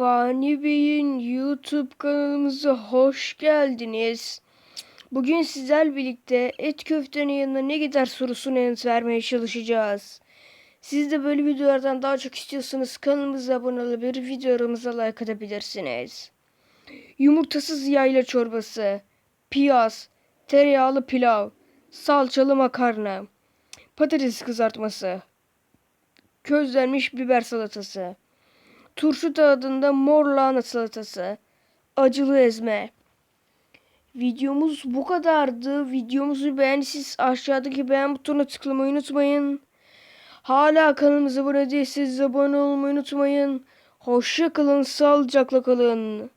Fani Bey'in YouTube kanalımıza hoş geldiniz. Bugün sizler birlikte et köftenin yanına ne gider sorusuna yanıt vermeye çalışacağız. Siz de böyle videolardan daha çok istiyorsanız kanalımıza abone olabilir, videolarımıza like atabilirsiniz. Yumurtasız yayla çorbası, piyaz, tereyağlı pilav, salçalı makarna, patates kızartması, közlenmiş biber salatası, turşu tadında mor lahana salatası, acılı ezme. Videomuz bu kadardı. Videomuzu beğendiyseniz aşağıdaki beğen butonuna tıklamayı unutmayın. Hala kanalımıza abone değilseniz abone olmayı unutmayın. Hoşça kalın, sağlıcakla kalın.